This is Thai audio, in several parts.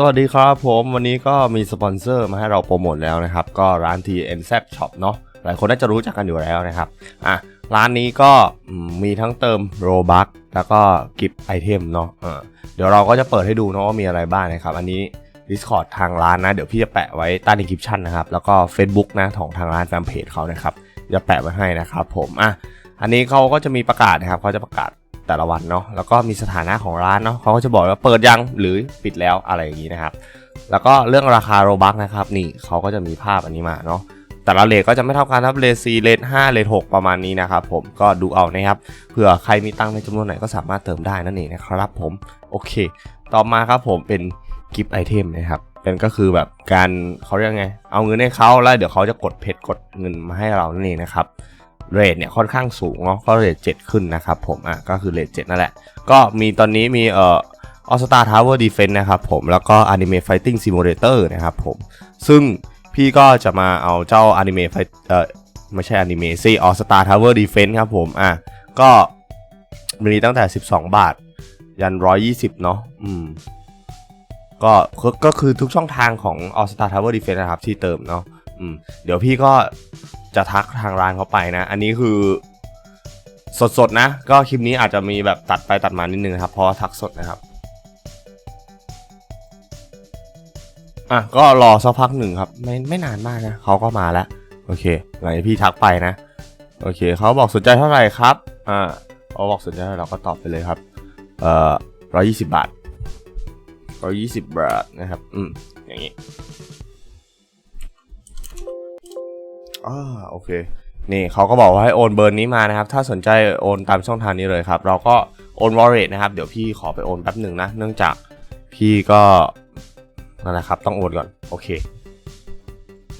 สวัสดีครับผมวันนี้ก็มีสปอนเซอร์มาให้เราโปรโมทแล้วนะครับ ก็ร้าน TNZ Shop เนาะหลายคนน่าจะรู้จักกันอยู่แล้วนะครับอะร้านนี้ก็มีทั้งเติมโรบัคแล้วก็กิฟต์ไอเทมเนาะเออเดี๋ยวเราก็จะเปิดให้ดูเนาะว่ามีอะไรบ้างนะครับ อันนี้ Discord ทางร้านนะ เดี๋ยวพี่จะแปะไว้ใต้ description นะครับ แล้วก็ Facebook นะของทางร้านแฟนเพจเขานะครับจะแปะไว้ให้นะครับผมอะอันนี้เขาก็จะมีประกาศนะครับเขาจะประกาศ แต่ละวันเนาะแล้วก็มีสถานะของร้านเนาะเขาก็จะบอกว่าเปิดยังหรือปิดแล้วอะไรอย่างนี้นะครับ แล้วก็เรื่องราคาโรบักนะครับนี่เขาก็จะมีภาพอันนี้มาเนาะแต่ละเลทก็จะไม่เท่ากันครับเลท4เลท5เลท6ประมาณนี้นะครับผมก็ดูเอานะครับเผื่อใครมีตังค์ในจำนวนไหนก็สามารถเติมได้นั่นเองนะครับผมโอเค ต่อมาครับผมเป็นกิฟต์ไอเทมนะครับเป็นก็คือแบบการเขาเรียกไง เอาเงินให้เขาแล้วเดี๋ยวเขาจะกดเพชรกดเงินมาให้เรานั่นเองนะครับ เรทเนี่ยค่อนข้างสูงเนาะก็เรท7ขึ้นนะครับผมอะก็คือเรท7นั่นแหละ ก็มีตอนนี้มีเอ่อออสตาทาวเวอร์ดีเฟนต์นะครับผมแล้วก็ Anime Fighting Simulator นะครับผม ซึ่งพี่ก็จะมาเอาเจ้า Anime Fight เอ่อไม่ใช่ Anime สิออสตาทาวเวอร์ดีเฟนต์ครับผมอะก็มีตั้งแต่ 12 บาท ยัน 120 เนาะอืมก็ก็ก็คือทุกช่องทางของ All Star Tower Defense นะครับที่เติมเนาะอืมเดี๋ยวพี่ก็ จะทักทางร้านเขาไปนะ อันนี้คือสดๆนะ ก็คลิปนี้อาจจะมีแบบตัดไปตัดมานิดนึงนะครับ เพราะทักสดนะครับ อะก็รอสักพักหนึ่งครับ ไม่ไม่นานมากนะเขาก็มาแล้ว โอเคหลังจากพี่ทักไปนะ โอเคเขาบอกสนใจเท่าไหร่ครับ อ่าเขาบอกสนใจเท่าไหร่เราก็ตอบไปเลยครับ เอ่อร้อยยี่สิบบาทร้อยยี่สิบบาทนะครับ อืมอย่างนี้ อ่าโอเค นี่เขาก็บอกว่าให้โอนเบอร์นี้มานะครับ ถ้าสนใจโอนตามช่องทางนี้เลยครับ เราก็โอนวอลเ e t นะครับ เดี๋ยวพี่ขอไปโอนแป๊บหนึ่งนะ เนื่องจากพี่ก็นั่นแหละครับต้องโอนก่อน โอเค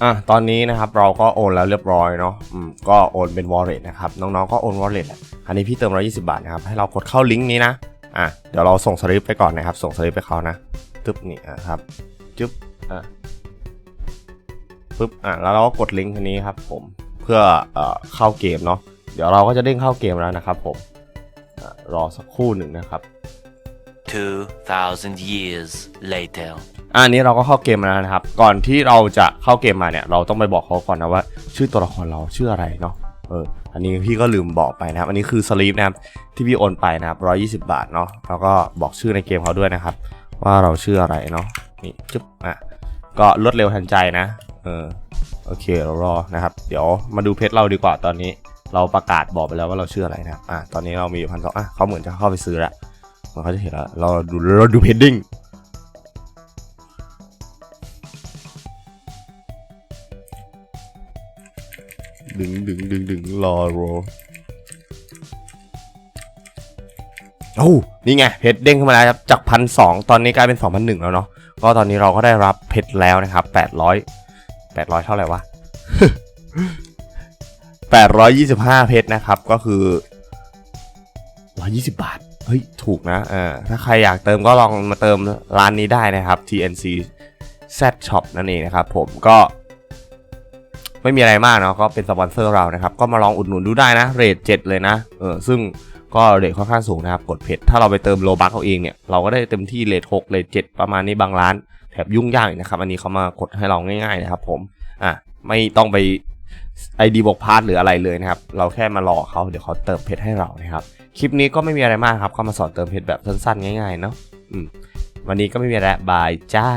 อะตอนนี้นะครับเราก็โอนแล้วเรียบร้อยเนาะอืมก็โอนเป็น wallet นะครับน้องๆก็โอน wallet แหละอันนี้พี่เติม120 บาทนะครับให้เรากดเข้าลิงก์นี้นะอะเดี๋ยวเราส่งสลิปไปก่อนนะครับ ส่งสลิปไปเขานะตึ๊บนี่อะครับจึ๊บอะ ปึ๊บอะแล้วเราก็กดลิงก์อันนี้ครับผมเพื่อเอ่อเข้าเกมเนาะเดี๋ยวเราก็จะเด้งเข้าเกมแล้วนะครับผมอะรอสักครู่หนึ่งนะครับ 2,000 years later. อะอันนี้เราก็เข้าเกมมาแล้วนะครับ ก่อนที่เราจะเข้าเกมมาเนี่ย เราต้องไปบอกเขาก่อนนะว่า ชื่อตัวละครเราชื่ออะไรเนาะ เออ อันนี้พี่ก็ลืมบอกไปนะครับ อันนี้คือสลีปนะครับ ที่พี่โอนไปนะครับ120 บาทเนาะ แล้วก็บอกชื่อในเกมเขาด้วยนะครับ ว่าเราชื่ออะไรเนาะ นี่จุ๊บ อะ ก็รวดเร็วทันใจนะ เออโอเคเรารอนะครับ เดี๋ยวมาดูเพจเราดีกว่าตอนนี้ เราประกาศบอกไปแล้วว่าเราชื่ออะไรนะครับอะตอนนี้เรามีพันสองอะเขาเหมือนจะเข้าไปซื้อแล้วมันเขาจะเห็นแล้วเราดูเราดูเพจดิ้งดึงดึงดึงดึงรอรอโอ้นี่ไงเพชรเด้งขึ้นมาแล้วครับจากพันสองตอนนี้กลายเป็นสองพันหนึ่งแล้วเนาะก็ตอนนี้เราก็ได้รับเพชรแล้วนะครับแปดร้อย แปดร้อยเท่าไหร่วะแปดร้อยยี่สิบห้าเพชรนะครับ ก็คือร้อยยี่สิบบาท เฮ้ย ถูกนะเออถ้าใครอยากเติมก็ลองมาเติมร้านนี้ได้นะครับ TNC Z Shop นั่นเองนะครับผมก็ ไม่มีอะไรมากเนาะก็เป็นสปอนเซอร์เรานะครับ ก็มาลองอุดหนุนดูได้นะ เรท7เลยนะเออซึ่งก็เรทค่อนข้างสูงนะครับ กดเพจถ้าเราไปเติมโลบัคเขาเองเนี่ย เราก็ได้เต็มที่เรท6เรท7ประมาณนี้บางร้าน แบบยุ่งยากนะครับ อันนี้เขามากดให้เราง่ายๆนะครับ ผมอะไม่ต้องไป id บวกพาร์ทหรืออะไรเลยนะครับ เราแค่มารอเขาเดี๋ยวเขาเติมเพจให้เรานะครับ คลิปนี้ก็ไม่มีอะไรมากครับ ก็มาสอนเติมเพจแบบสั้นๆ ง่ายๆเนาะอืมวันนี้ก็ไม่มีอะไรบายจ้า